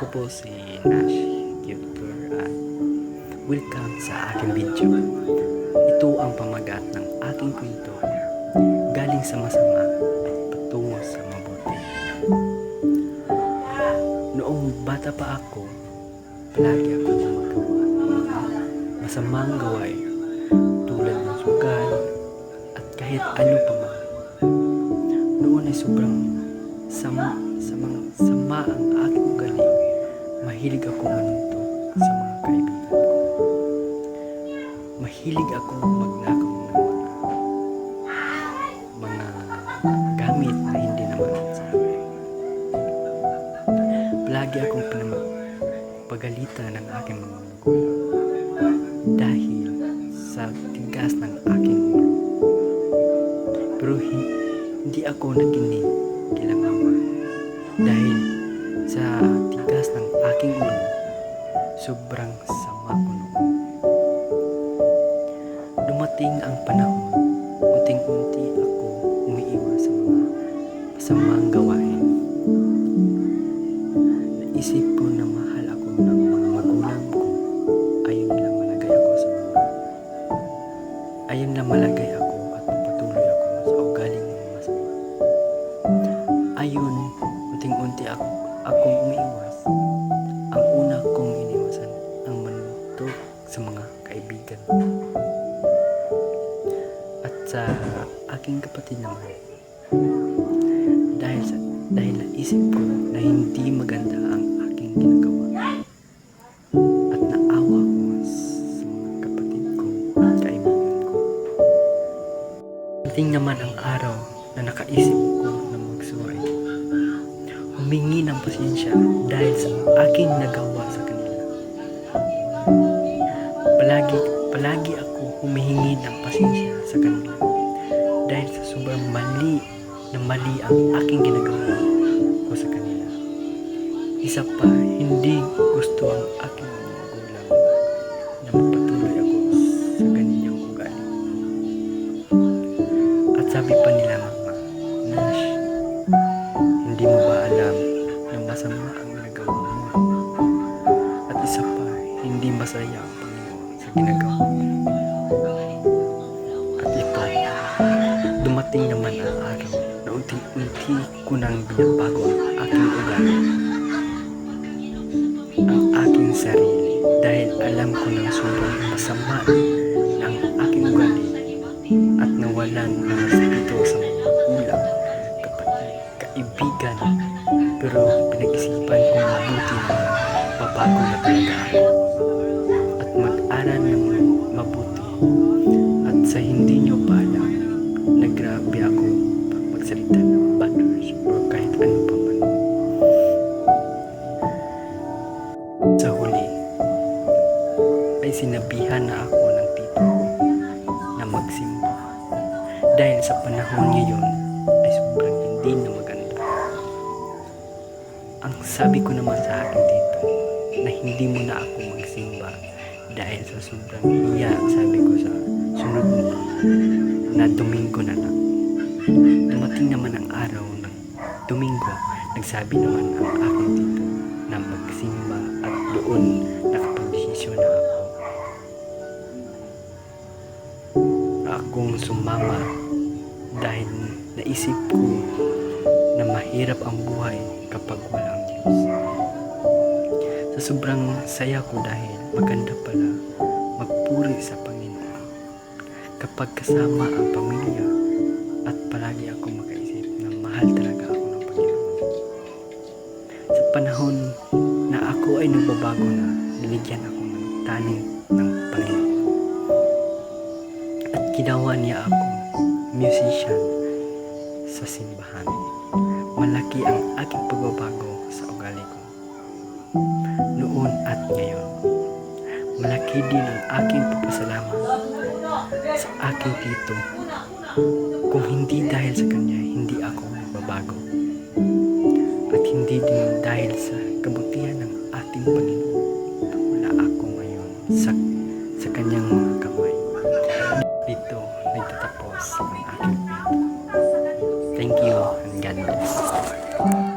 Ako po si Nash Gilper at welcome sa aking video. Ito ang pamagat ng aking kwento galing sa masama at patungo sa mabuti. Noong bata pa ako, palagi ako gumagawa ng masamang gawain tulad ng sugal at kahit ano pa man. Noon ay sobrang sama, sama, sama ang aking Mahilig ako manuntok sa mga kaibigan ko. Mahilig ako magnakaw ng mga mga gamit na hindi naman sa akin. Palagi akong pinapagalitan ng aking mga magulang dahil sa tigas ng aking ulo. Pero hi- hindi ako nakinig kila mama dahil sa tigas ng aking ulo, sobrang sama ko noon. Dumating ang panahon, unting-unti ako umiiwas sa mga masamang gawain. Naisip ko na mahal ako ng mga magulang ko. Ayaw nila malagay ako sa mga ayaw nila malagay akong umiiwas. Ang una kong iniwasan ang manuntok sa mga kaibigan. At sa aking kapatid naman. Dahil sa dahil naisip ko na hindi maganda ang aking ginagawa. At naawa ko sa mga kapatid ko at kaibigan ko. Dating naman ang araw na nakaisip. Humingi ng pasensya dahil sa aking nagawa sa kanila. Palagi, palagi ako humihingi ng pasensya sa kanila dahil sa sobrang mali na mali ang aking ginagawa ko sa kanila. Isa pa, hindi gusto ang aking masama ang ginagawa mo? At isa pa, hindi masaya ang Panginoon sa ginagawa mo. At ito, dumating naman ang araw na unti-unti ko nang binabago ang aking ugali. Ang aking sarili dahil alam ko na sobrang masama ang aking ugali at nawalan ng respeto kaibigan. Pero pinag-isipan ko mabuti na babago na talaga ako at mag-aral ng mabuti. At sa hindi nyo pa alam, nagrabe ako pag magsalita ng bad words or kahit ano pa man. Sa huli, ay sinabihan na ako ng tito ko na magsimba. Dahil sa panahon ngayon Ang sabi ko naman sa akin dito na hindi mo na ako magsimba dahil sa sobrang hiya sabi ko sa sunod na Domingo na lang. Dumating naman ang araw ng Domingo, nagsabi naman ang aking tito na magsimba at doon nakapag-desisyon na ako. Akong sumama dahil naisip ko na mahirap ang buhay kapag walang Sa sobrang saya ko dahil maganda pala magpuri sa Panginoon kapag kasama ang pamilya at palagi ako makaisip na mahal talaga ako ng Panginoon. Sa panahon na ako ay nagbabago na, niligyan ako ng taning ng Panginoon. At ginawa niya ako musician sa simbahan. Malaki ang aking pagbabago sa ugali ko. Noon at ngayon. Malaki din ang aking papasalamat sa aking tito. Kung hindi dahil sa kanya, hindi ako magbabago. At hindi din dahil sa kabutihan ng ating Panginoon. Wala ako ngayon sa, sa kanyang mga kamay. Dito nagtatapos ang aking kwento. Thank you and God bless.